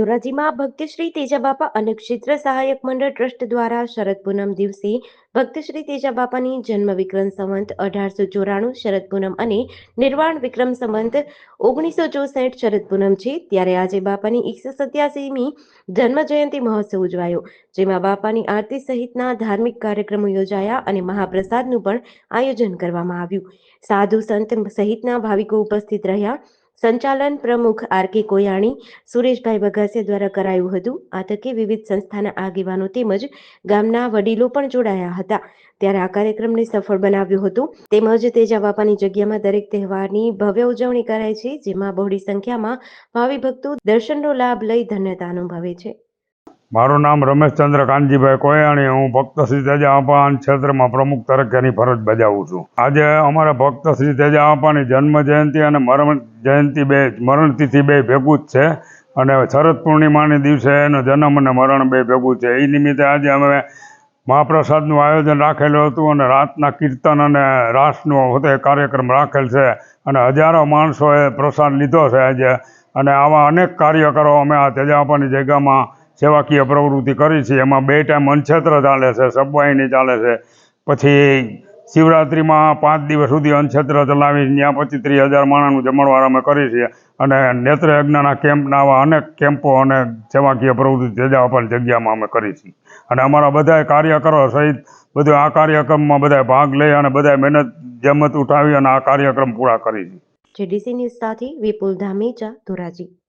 ધોરાજીમાં ભક્તશ્રી તેજાબાપા અને ક્ષેત્ર સહાયક મંડળ ટ્રસ્ટ દ્વારા શરદ પૂનમ દિવસે ભક્તશ્રી તેજાબાપાની જન્મ વિક્રમ સંવંત અઢારસો ચોરાણું શરદ પૂનમ અને નિર્વાણ વિક્રમ સંવંત ઓગણીસો ચોસઠ શરદ પૂનમ છે. ત્યારે આજે બાપાની એકસો સત્યાસીમી જન્મ જયંતિ મહોત્સવ ઉજવાયો, જેમાં બાપાની આરતી સહિતના ધાર્મિક કાર્યક્રમો યોજાયા અને મહાપ્રસાદનું પણ આયોજન કરવામાં આવ્યું. સાધુ સંત સહિતના ભાવિકો ઉપસ્થિત રહ્યા. સંચાલન પ્રમુખ આર કે કોયાણી સુરેશભાઈ બગાસિયા દ્વારા કરાયું હતું. આ તકે વિવિધ સંસ્થાના આગેવાનો તેમજ ગામના વડીલો પણ જોડાયા હતા. ત્યારે આ કાર્યક્રમને સફળ બનાવ્યો હતો. તેમજ તેજા બાપાની જગ્યામાં દરેક તહેવારની ભવ્ય ઉજવણી કરાય છે, જેમાં બહોળી સંખ્યામાં ભાવિ ભક્તો દર્શનનો લાભ લઈ ધન્યતા અનુભવે છે. મારું નામ રમેશચંદ્ર કાનજીભાઈ કોયાણી હું ભક્ત શ્રી તેજા આપાન ક્ષેત્રમાં પ્રમુખ તરીકેની ફરજ બજાવું છું. આજે અમારા ભક્ત શ્રી તેજા આપાની જન્મ જયંતિ અને મરણ જયંતિ બે, મરણ તિથિ બે ભેગું જ છે અને શરદ પૂર્ણિમાની દિવસે એનો જન્મ અને મરણ બે ભેગું છે. એ નિમિત્તે આજે અમે મહાપ્રસાદનું આયોજન રાખેલું હતું અને રાતના કીર્તન અને રાસનો હોતે કાર્યક્રમ રાખેલ છે અને હજારો માણસોએ પ્રસાદ લીધો છે આજે. અને આવા અનેક કાર્યકરો અમે આ તેજાપાની જગ્યામાં સેવાકીય પ્રવૃત્તિ કરી છે. એમાં બે ટાઈમ અનક્ષેત્ર ચાલે છે, સબવાહિની ચાલે છે. પછી શિવરાત્રિમાં પાંચ દિવસ સુધી અનક્ષેત્ર ચલાવી ત્યાં પચીસ ત્રીસ હજાર માણસનું જમણવાર અમે કરી છીએ. અને નેત્ર કેમ્પના આવા અનેક કેમ્પો અને સેવાકીય પ્રવૃત્તિ તેજાપાની જગ્યામાં અમે કરી છીએ. અને અમારા બધા કાર્યકરો સહિત બધું આ કાર્યક્રમમાં બધા ભાગ લઈ અને બધા મહેનત જમત ઉઠાવી અને આ કાર્યક્રમ પૂરા કરી છે. જેડીસી ન્યૂઝ સાથે વિપુલ ધામેચા ધોરાજી.